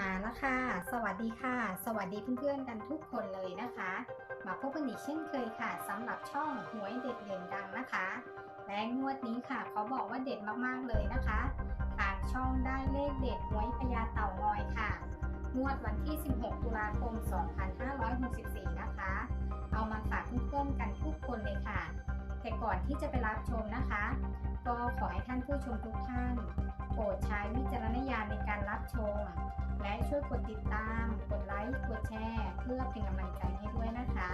มาแล้วค่ะ สวัสดีค่ะ สวัสดีเพื่อนๆกันทุกคนเลยนะคะ มาพบกันอีกเช่นเคยค่ะสำหรับช่องหวยเด็ดเด่นดังนะคะและงวดนี้ค่ะเขาบอกว่าเด็ดมากๆเลยนะคะ ทางช่องได้เลขเด็ดหวยพญาเต่างอยค่ะ งวดวันที่ 16 ตุลาคม 2564 นะคะ เอามาฝากเพื่อนๆกันทุกคนเลยค่ะ แต่ก่อนที่จะไปรับชมนะคะ ก็ขอให้ท่านผู้ชมทุกท่าน ปรดใช้วิจารณญาณในการรับชม และช่วยกดติดตาม กดไลค์ กดแชร์ เพื่อเป็นกำลังใจให้ด้วยนะคะ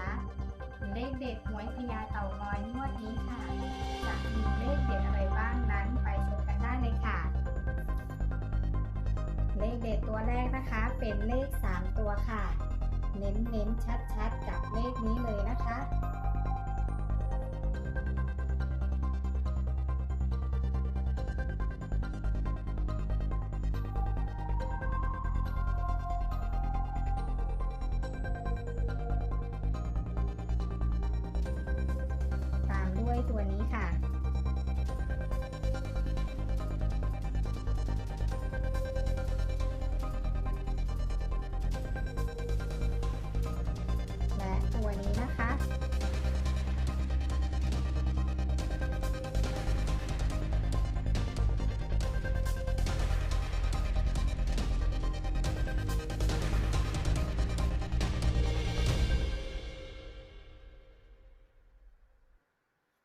เลขเด็ดหวยพญาเต่างอยงวดนี้ค่ะ จะมีเลขเด็ดอะไรบ้างนั้นไปชมกันได้เลยค่ะ เลขเด็ดตัวแรกนะคะเป็นเลข 3 ตัวค่ะ เน้นเน้นชัดชัดๆ กับเลขนี้เลยนะคะ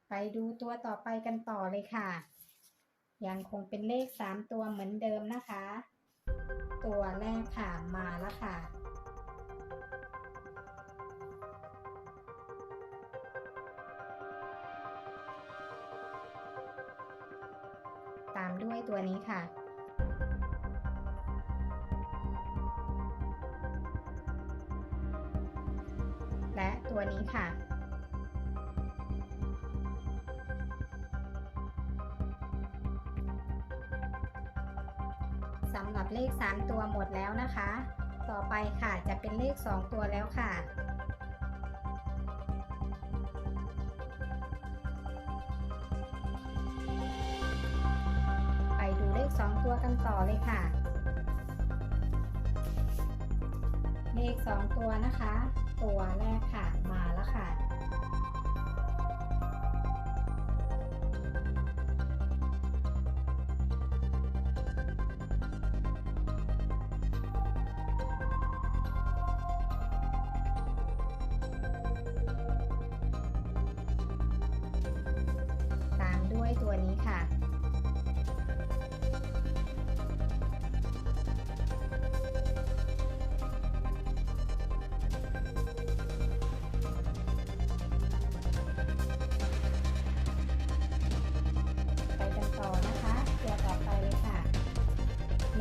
ไปดูตัวต่อไปกันต่อเลยค่ะ ยังคงเป็นเลข 3 ตัวเหมือนเดิมนะคะ ตัวแรกค่ะมาแล้วค่ะ ตามด้วยตัวนี้ค่ะและตัวนี้ค่ะ สำหรับเลข 3 ตัวหมดแล้วนะคะ ต่อไปค่ะจะเป็นเลข 2 ตัวแล้วค่ะ ไปดูเลข 2 ตัวกันต่อเลยค่ะ เลข 2 ตัวนะคะ ตัวแรกค่ะมาแล้วค่ะ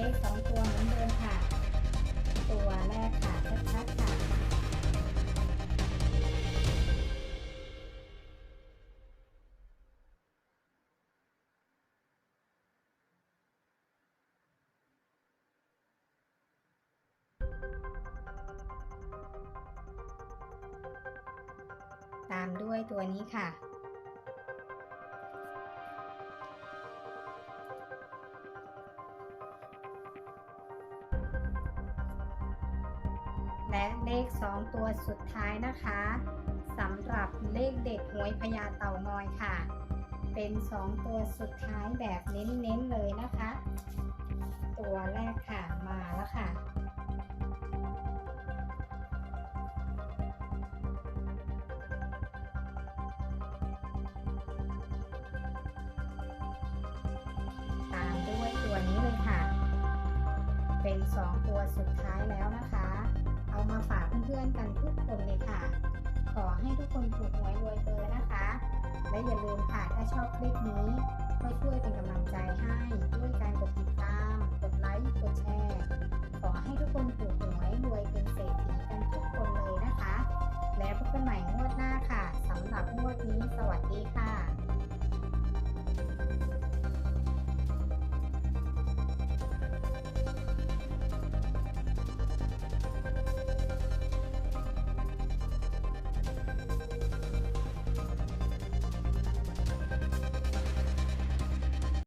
เลขสองตัวเหมือนเดิมค่ะ ตัวแรกค่ะชัดๆค่ะ ตามด้วยตัวนี้ค่ะ และเลข 2 ตัวสุดท้ายนะคะสำหรับเลขเด็ดหวยพญาเต่างอยค่ะ เป็น 2 ตัวสุดท้ายแบบเน้นๆเลยนะคะ ตัวแรกค่ะมาแล้วค่ะตามด้วยตัวนี้เลยค่ะ เป็น 2 ตัวสุดท้ายแล้วนะคะ เอามาฝากเพื่อนๆกันทุกคนเลยค่ะ ขอให้ทุกคนถูกหวยรวยเบอร์นะคะ และอย่าลืมค่ะถ้าชอบคลิปนี้ก็ช่วยเป็นกำลังใจให้ด้วยการกดติดตาม กดไลค์ กดแชร์ ขอให้ทุกคนถูกหวยรวยเป็นเศรษฐีกันทุกคนเลยนะคะ แล้วพบกันใหม่งวดหน้าค่ะสำหรับงวดนี้สวัสดี